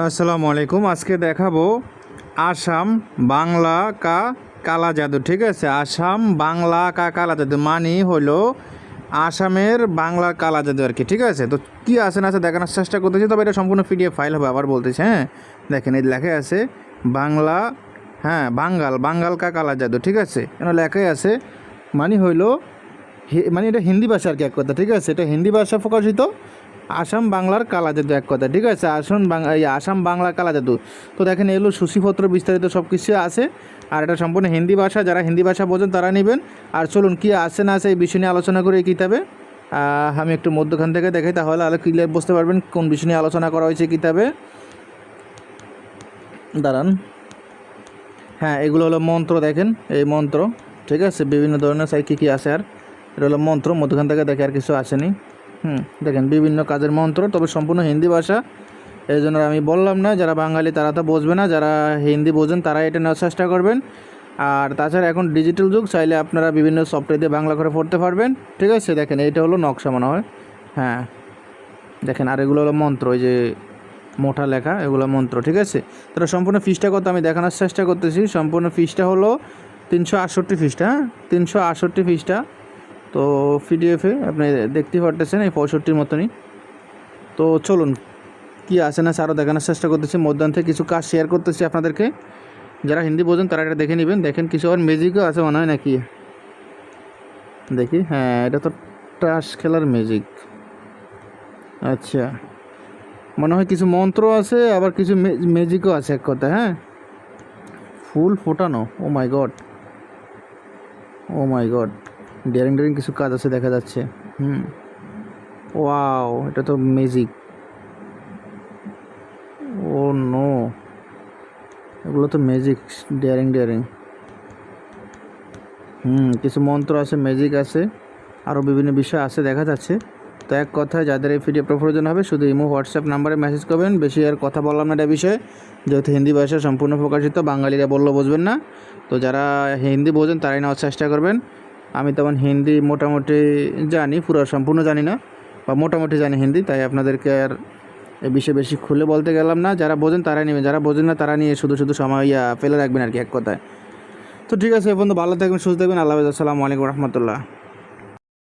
আসসালামু আলাইকুম। আজকে দেখাবো আসাম বাংলা কা কালা জাদু, ঠিক আছে? আসাম বাংলা কা কালা জাদু মানে হলো আসামের বাংলা কালা জাদু আর কি, ঠিক আছে? তো কী না আছে দেখানোর চেষ্টা করতেছি, তবে এটা সম্পূর্ণ পিডিএফ ফাইল হবে, আবার বলতেছি হ্যাঁ? দেখেন, এই লেখা আছে, বাংলা হ্যাঁ বাঙ্গাল বাঙ্গাল কা কালা জাদু, ঠিক আছে? এখানে লেখাই আছে মানে হইল মানে এটা হিন্দি ভাষা আর কি এক কথা, ঠিক আছে? এটা হিন্দি ভাষা প্রকাশিত আসাম বাংলার কালা জাদু এক কথা। ঠিক আছে আসাম বাংলা এই আসাম বাংলা কালা জাদু তো দেখেন এগুলো সূচিপত্র বিস্তারিত সব কিছু আছে। আর এটা সম্পূর্ণ হিন্দি ভাষা, যারা হিন্দি ভাষা বোঝেন তারা নেবেন। আর চলুন, কি আছে না আছে এই বিষয় নিয়ে আলোচনা করে এই কিতাবে। আমি একটু মধ্যখান থেকে দেখাই, তাহলে আরও ক্লিয়ার বুঝতে পারবেন কোন বিষয় নিয়ে আলোচনা করা হয়েছে কিতাবে। দাঁড়ান। হ্যাঁ এগুলো হলো মন্ত্র, দেখেন, এই মন্ত্র। ঠিক আছে, বিভিন্ন ধরনের সাই কী কী আছে আর? এটা হলো মন্ত্র, মধ্যখান থেকে দেখে আর কিছু আসেনি। হুম, দেখেন বিভিন্ন কাজের মন্ত্র, তবে সম্পূর্ণ হিন্দি ভাষা। এই জন্য আমি বললাম না, যারা বাঙালি তারা তো বুঝবে না, যারা হিন্দি বোঝেন তারা এটা নেওয়ার চেষ্টা করবেন। আর তাছাড়া এখন ডিজিটাল যুগ, চাইলে আপনারা বিভিন্ন সফটওয়্যার দিয়ে বাংলা করে পড়তে পারবেন। ঠিক আছে, দেখেন এইটা হলো নকশা মনে হয়। হ্যাঁ দেখেন আর এগুলো হলো মন্ত্র, ওই যে মোটা লেখা, এগুলো মন্ত্র, ঠিক আছে? তাহলে সম্পূর্ণ ফিসটা কত আমি দেখানোর চেষ্টা করতেছি। সম্পূর্ণ ফিসটা হলো তিনশো আটষট্টি ফিসটা হ্যাঁ? তিনশো আটষট্টি ফিসটা। তো পিডিএফে আপনি দেখতে পারতেছেন এই পঁয়ষট্টির মতনই। তো চলুন, কি আছে না আরও দেখানোর চেষ্টা করতেছি। মধ্যাহ্ন থেকে কিছু কাজ শেয়ার করতেছি আপনাদেরকে। যারা হিন্দি বোঝেন, তারা এটা দেখে নেবেন। দেখেন, কিছু আর ম্যাজিকও আছে মনে হয় নাকি? দেখি হ্যাঁ এটা তো টাস খেলার ম্যাজিক আচ্ছা মনে হয় কিছু মন্ত্র আছে, আবার কিছু ম্যাজিকও আছে এক কথা হ্যাঁ? ফুল ফোটানো ও my god oh my god daring daring কিছু কাজ আছে দেখা যাচ্ছে। হুম। ওয়াও, এটা তো ম্যাজিক ও নো। এগুলো তো ম্যাজিক ডেয়ারিং ডেয়ারিং। হুম, কিছু মন্ত্র আছে ম্যাজিক আছে। আরও বিভিন্ন বিষয় আছে দেখা যাচ্ছে। তো এক কথায় যাদের এই পিডিএফটা প্রয়োজন হবে, শুধু ইমো, হোয়াটসঅ্যাপ নাম্বারে মেসেজ করবেন। বেশি আর কথা বললাম না এটা বিষয়ে। যেহেতু হিন্দি ভাষা সম্পূর্ণ প্রকাশিত, বাঙালিরা বলল বুঝবেন না। তো যারা হিন্দি বোঝেন, তারাই নেওয়ার চেষ্টা করবেন। আমি তেমন হিন্দি মোটামুটি জানি, পুরো সম্পূর্ণ জানি না, বা মোটামুটি জানি হিন্দি, তাই আপনাদেরকে আর এ বিষয়ে বেশি খুলে বলতে গেলাম না। যারা বোঝেন তারাই নেবেন, যারা বোঝেন না তারা নিয়ে শুধু শুধু সময়, ইয়া, ফেলে রাখবেন আর কি এক কথায়। তো ঠিক আছে বন্ধু ভালো থাকবেন, সুস্থ থাকবেন, আল্লাহ আসসালামু আলাইকুম রহমতুল্লাহ।